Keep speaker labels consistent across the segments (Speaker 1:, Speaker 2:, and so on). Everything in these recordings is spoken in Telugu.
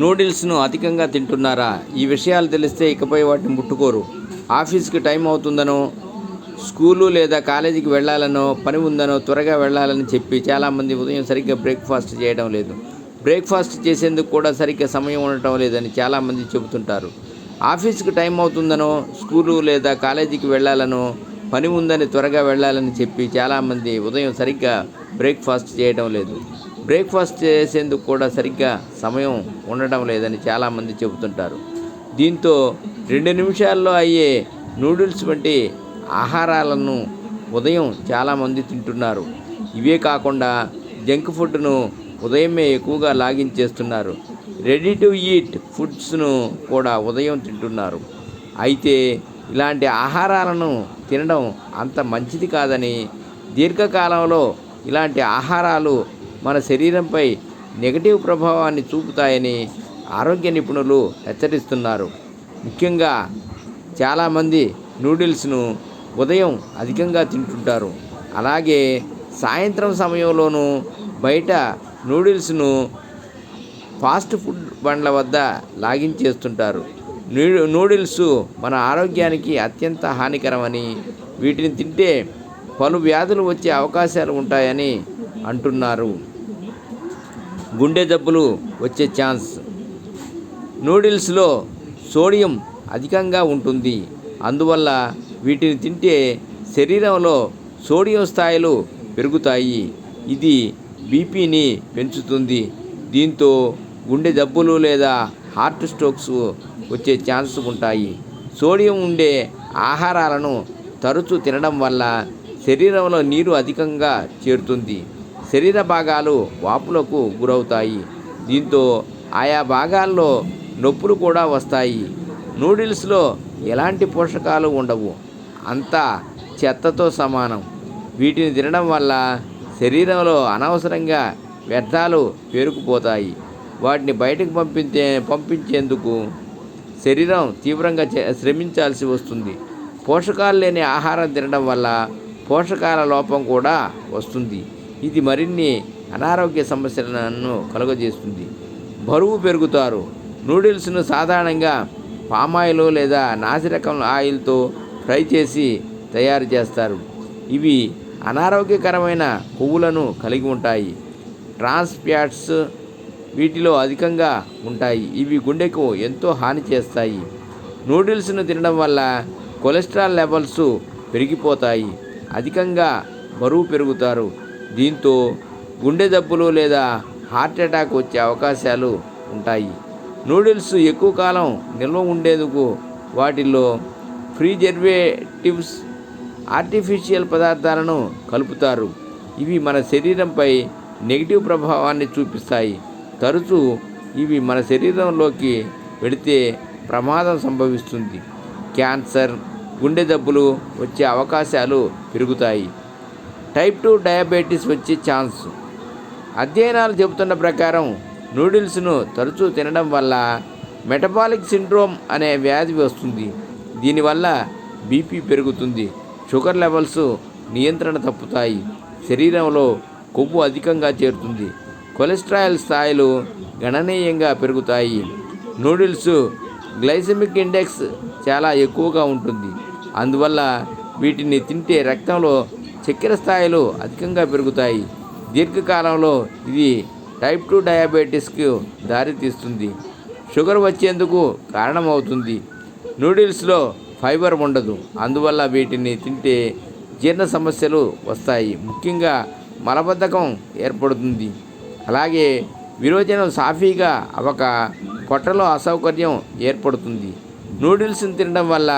Speaker 1: నూడిల్స్ను అధికంగా తింటున్నారా? ఈ విషయాలు తెలిస్తే ఇకపై వాటిని ముట్టుకోరు. ఆఫీస్కి టైం అవుతుందనో స్కూలు లేదా కాలేజీకి వెళ్ళాలనో పని ఉందనో త్వరగా వెళ్ళాలని చెప్పి చాలామంది ఉదయం సరిగ్గా బ్రేక్ఫాస్ట్ చేయడం లేదు. బ్రేక్ఫాస్ట్ చేసేందుకు కూడా సరిగ్గా సమయం ఉండటం లేదని చాలామంది చెబుతుంటారు. ఆఫీస్కి టైం అవుతుందనో స్కూలు లేదా కాలేజీకి వెళ్ళాలనో పని ఉందని త్వరగా వెళ్ళాలని చెప్పి చాలామంది ఉదయం సరిగ్గా బ్రేక్ఫాస్ట్ చేయడం లేదు. బ్రేక్ఫాస్ట్ చేసేందుకు కూడా సరిగ్గా సమయం ఉండడం లేదని చాలామంది చెబుతుంటారు. దీంతో రెండు నిమిషాల్లో అయ్యే నూడిల్స్ వంటి ఆహారాలను ఉదయం చాలామంది తింటున్నారు. ఇవే కాకుండా జంక్ ఫుడ్ను ఉదయమే ఎక్కువగా లాగించేస్తున్నారు. రెడీ టు ఈట్ ఫుడ్స్ను కూడా ఉదయం తింటున్నారు. అయితే ఇలాంటి ఆహారాలను తినడం అంత మంచిది కాదని దీర్ఘకాలంలో ఇలాంటి ఆహారాలు మన శరీరంపై నెగటివ్ ప్రభావాన్ని చూపుతాయని ఆరోగ్య నిపుణులు హెచ్చరిస్తున్నారు. ముఖ్యంగా చాలామంది నూడిల్స్ను ఉదయం అధికంగా తింటుంటారు. అలాగే సాయంత్రం సమయంలోనూ బయట నూడిల్స్ను ఫాస్ట్ ఫుడ్ బండ్ల వద్ద లాగించేస్తుంటారు నూ నూడిల్స్ మన ఆరోగ్యానికి అత్యంత హానికరమని వీటిని తింటే పలు వ్యాధులు వచ్చే అవకాశాలు ఉంటాయని అంటున్నారు. గుండె జబ్బులు వచ్చే ఛాన్స్. నూడిల్స్లో సోడియం అధికంగా ఉంటుంది. అందువల్ల వీటిని తింటే శరీరంలో సోడియం స్థాయిలు పెరుగుతాయి. ఇది బీపీని పెంచుతుంది. దీంతో గుండె జబ్బులు లేదా హార్ట్ స్ట్రోక్స్ వచ్చే ఛాన్స్ ఉంటాయి. సోడియం ఉండే ఆహారాలను తరచూ తినడం వల్ల శరీరంలో నీరు అధికంగా చేరుతుంది. శరీర భాగాలు వాపులకు గురవుతాయి. దీంతో ఆయా భాగాల్లో నొప్పులు కూడా వస్తాయి. నూడిల్స్లో ఎలాంటి పోషకాలు ఉండవు. అంతా చెత్తతో సమానం. వీటిని తినడం వల్ల శరీరంలో అనవసరంగా వ్యర్థాలు పేరుకుపోతాయి. వాటిని బయటకు పంపించే పంపించేందుకు శరీరం తీవ్రంగా చే- శ్రమించాల్సి వస్తుంది. పోషకాలు లేని ఆహారం తినడం వల్ల పోషకాల లోపం కూడా వస్తుంది. ఇది మరిన్ని అనారోగ్య సమస్యలను కలుగజేస్తుంది. బరువు పెరుగుతారు. నూడిల్స్ను సాధారణంగా పామాయిల్ లేదా నాసిరకం ఆయిల్తో ఫ్రై చేసి తయారు చేస్తారు. ఇవి అనారోగ్యకరమైన కొవ్వులను కలిగి ఉంటాయి. ట్రాన్స్ ఫ్యాట్స్ వీటిలో అధికంగా ఉంటాయి. ఇవి గుండెకు ఎంతో హాని చేస్తాయి. నూడిల్స్ను తినడం వల్ల కొలెస్ట్రాల్ లెవెల్స్ పెరిగిపోతాయి. అధికంగా బరువు పెరుగుతారు. దీంతో గుండె జబ్బులు లేదా హార్ట్ అటాక్ వచ్చే అవకాశాలు ఉంటాయి. నూడిల్స్ ఎక్కువ కాలం నిల్వ ఉండేందుకు వాటిల్లో ప్రిజర్వేటివ్స్ ఆర్టిఫిషియల్ పదార్థాలను కలుపుతారు. ఇవి మన శరీరంపై నెగిటివ్ ప్రభావాన్ని చూపిస్తాయి. తరచూ ఇవి మన శరీరంలోకి వెడితే ప్రమాదం సంభవిస్తుంది. క్యాన్సర్ గుండె జబ్బులు వచ్చే అవకాశాలు పెరుగుతాయి. టైప్ టూ డయాబెటీస్ వచ్చే ఛాన్స్. అధ్యయనాలు చెబుతున్న ప్రకారం నూడిల్స్ను తరచూ తినడం వల్ల మెటబాలిక్ సిండ్రోమ్ అనే వ్యాధి వస్తుంది. దీనివల్ల బీపీ పెరుగుతుంది. షుగర్ లెవెల్స్ నియంత్రణ తప్పుతాయి. శరీరంలో కొవ్వు అధికంగా చేరుతుంది. కొలెస్ట్రాల్ స్థాయిలు గణనీయంగా పెరుగుతాయి. నూడిల్స్ గ్లైసెమిక్ ఇండెక్స్ చాలా ఎక్కువగా ఉంటుంది. అందువల్ల వీటిని తింటే రక్తంలో చక్కెర స్థాయిలు అధికంగా పెరుగుతాయి. దీర్ఘకాలంలో ఇది టైప్ టూ డయాబెటీస్కు దారితీస్తుంది షుగర్ వచ్చేందుకు కారణమవుతుంది. నూడిల్స్లో ఫైబర్ ఉండదు. అందువల్ల వీటిని తింటే జీర్ణ సమస్యలు వస్తాయి. ముఖ్యంగా మలబద్ధకం ఏర్పడుతుంది. అలాగే విరోచనం సాఫీగా అవక పొట్టలో అసౌకర్యం ఏర్పడుతుంది. నూడిల్స్ని తినడం వల్ల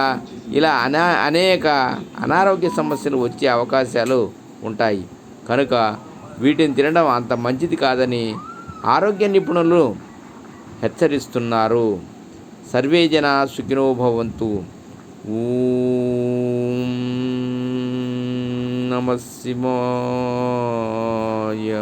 Speaker 1: ఇలా అనా అనేక అనారోగ్య సమస్యలు వచ్చే అవకాశాలు ఉంటాయి. కనుక వీటిని తినడం అంత మంచిది కాదని ఆరోగ్య నిపుణులు హెచ్చరిస్తున్నారు. సర్వే జన సుఖినో భవంతు. నమ శివాయ.